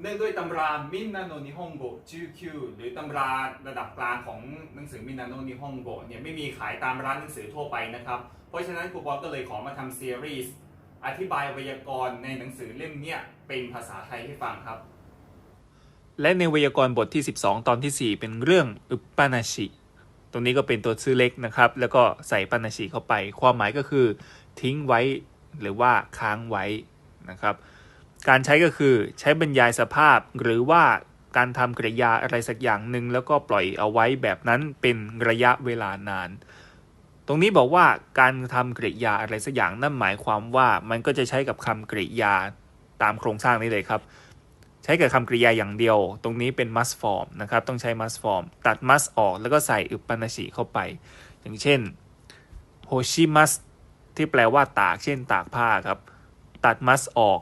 เนื่องด้วยตำรามินนาโนนิฮงโกจูคิวหรือตำราระดับกลางของหนังสือมินนาโนนิฮงโกเนี่ยไม่มีขายตามร้านหนังสือทั่วไปนะครับ เพราะฉะนั้นครูปอก็เลยขอมาทำซีรีส์อธิบายไวยากรณ์ในหนังสือเล่มเนี้ยเป็นภาษาไทยให้ฟังครับ และในไวยากรณ์บทที่ 12 ตอนที่ 4 เป็นเรื่องอุปปานาชิ ตรงนี้ก็เป็นตัวชื่อเล็กนะครับ แล้วก็ใส่ปานาชิเข้าไป ความหมายก็คือ ทิ้งไว้หรือว่าค้างไว้นะครับ การใช้ก็คือใช้บรรยายสภาพหรือว่าการทำกริยาอะไรสักอย่างหนึ่งแล้วก็ปล่อยเอาไว้แบบนั้นเป็นระยะเวลานาน ตรงนี้บอกว่าการทำกริยาอะไรสักอย่างนั่นหมายความว่ามันก็จะใช้กับคำกริยาตามโครงสร้างนี้เลยครับ ใช้กับคำกริยาอย่างเดียว ตรงนี้เป็น must form นะครับ ต้องใช้ must form ตัด must ออกแล้วก็ใส่อุปนาชิเข้าไป อย่างเช่น hoshi mas ที่แปลว่าตาก เช่นตากผ้าครับ ตัด must ออก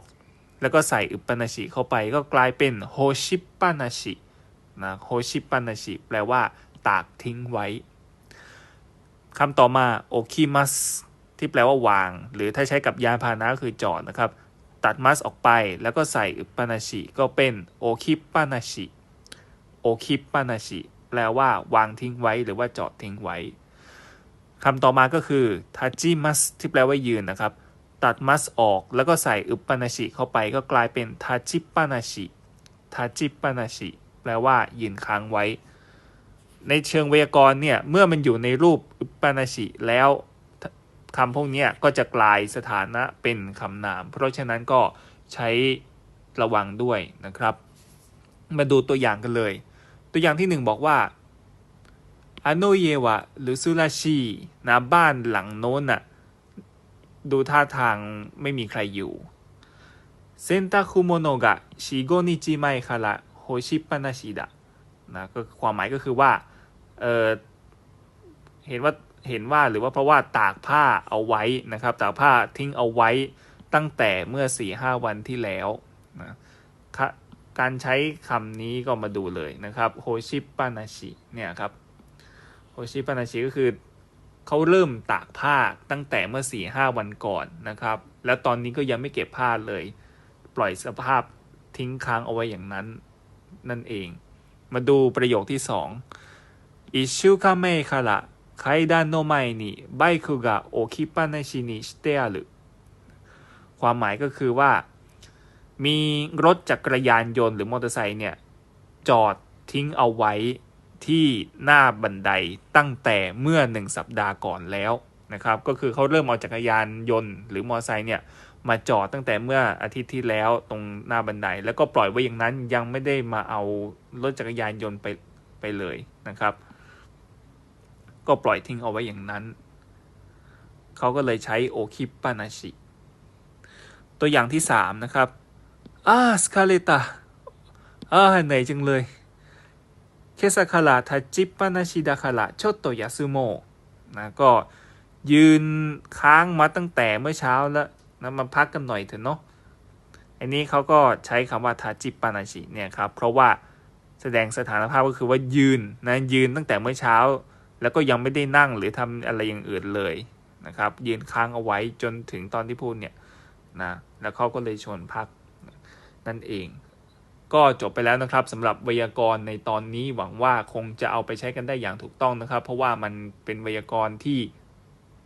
แล้วก็ใส่อุปนาชิเข้าไปก็กลายเป็น hoshi panashi นะ hoshi panashi แปลว่า ตากทิ้งไว้คำต่อมา okimas ที่แปลว่าวาง หรือถ้าใช้กับยานพาหนะคือจอดนะครับ ตัดมัสออกไปแล้วก็ใส่อุปนาชิก็เป็นโอคิปานาชิโอคิปานาชิแปลว่าวางทิ้งไว้หรือว่าจอดทิ้งไว้คำต่อมาก็คือทาจิมัสที่แปลว่ายืนนะครับ ตัดมัสออกแล้วก็ใส่อุปนาชิเข้าไปก็กลายเป็นทาจิปานาชิทาจิปานาชิแปลว่ายืนค้างไว้ ในเชิงไวยากรณ์เนี่ย เมื่อมันอยู่ในรูปอุปนาชิแล้วคำพวกนี้ก็จะกลายสถานะเป็นคำนาม เพราะฉะนั้นก็ใช้ระวังด้วยนะครับ มาดูตัวอย่างกันเลย ตัวอย่างที่หนึ่งบอกว่าอโนเยวะหรือซุราชินะบ้านหลังโน้นน่ะ ดูท่าทางไม่มีใครอยู่เซนตาคุโมโนกะชิโกนิจิไมคาระโฮชิปานาชิดะนะก็ความหมายก็คือว่าเออเห็นว่าเห็นว่าหรือว่าเพราะว่าตากผ้าเอาไว้นะครับ ตากผ้าทิ้งเอาไว้ตั้งแต่เมื่อ4ีหวันที่แล้วนะการใช้คำนี้ก็มาดูเลยนะครับโฮชิปานาชิเนี่ยครับโฮชิปานาชิก็คือ เขาเริ่มตากผ้าตั้งแต่เมื่อ4ีหวันก่อนนะครับ แล้วตอนนี้ก็ยังไม่เก็บผ้าเลย ปล่อยสภาพทิ้งค้างเอาไว้อย่างนั้นนั่นเอง มาดูประโยคที่2อิชูคาเมคาระ階段の前にバイクが置きっぱなしにしてあるความหมายก็คือว่า มีรถจักรยานยนต์หรือมอเตอร์ไซค์เนี่ยจอดทิ้งเอาไว้ ที่หน้าบันไดตั้งแต่เมื่อหนึ่งสัปดาห์ก่อนแล้วนะครับ ก็คือเขาเริ่มเอาจักรยานยนต์หรือมอเตอร์ไซค์เนี่ยมาจอดตั้งแต่เมื่ออาทิตย์ที่แล้วตรงหน้าบันได แล้วก็ปล่อยไว้อย่างนั้นยังไม่ได้มาเอารถจักรยานยนต์ไปไปเลยนะครับ ก็ปล่อยทิ้งเอาไว้อย่างนั้น เขาก็เลยใช้โอคิปปานาชิ ตัวอย่างที่สามนะครับอาสคาเลตาอ่าเหนื่อยจังเลย เคสคาระทาจิปปานาชิดาคาระโชโตยาซึโมนะก็ยืนค้างมาตั้งแต่เมื่อเช้าแล้วนะมาพักกันหน่อยเถอะเนาะอันนี้เขาก็ใช้คำว่าทาจิปปานาชิเนี่ยครับ เพราะว่าแสดงสถานภาพก็คือว่ายืนนะยืนตั้งแต่เมื่อเช้า แล้วก็ยังไม่ได้นั่งหรือทำอะไรอย่างอื่นเลยนะครับ ยืนค้างเอาไว้จนถึงตอนที่พูดเนี่ยนะแล้วเขาก็เลยชวนพักนั่นเอง ก็จบไปแล้วนะครับสำหรับไวยากรณ์ในตอนนี้หวังว่าคงจะเอาไปใช้กันได้อย่างถูกต้องนะครับ เพราะว่ามันเป็นไวยากรณ์ที่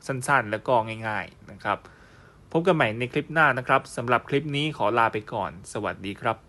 สั้นๆ และก็ง่าย ๆนะครับ พบกันใหม่ในคลิปหน้านะครับสำหรับคลิปนี้ขอลาไปก่อน สวัสดีครับ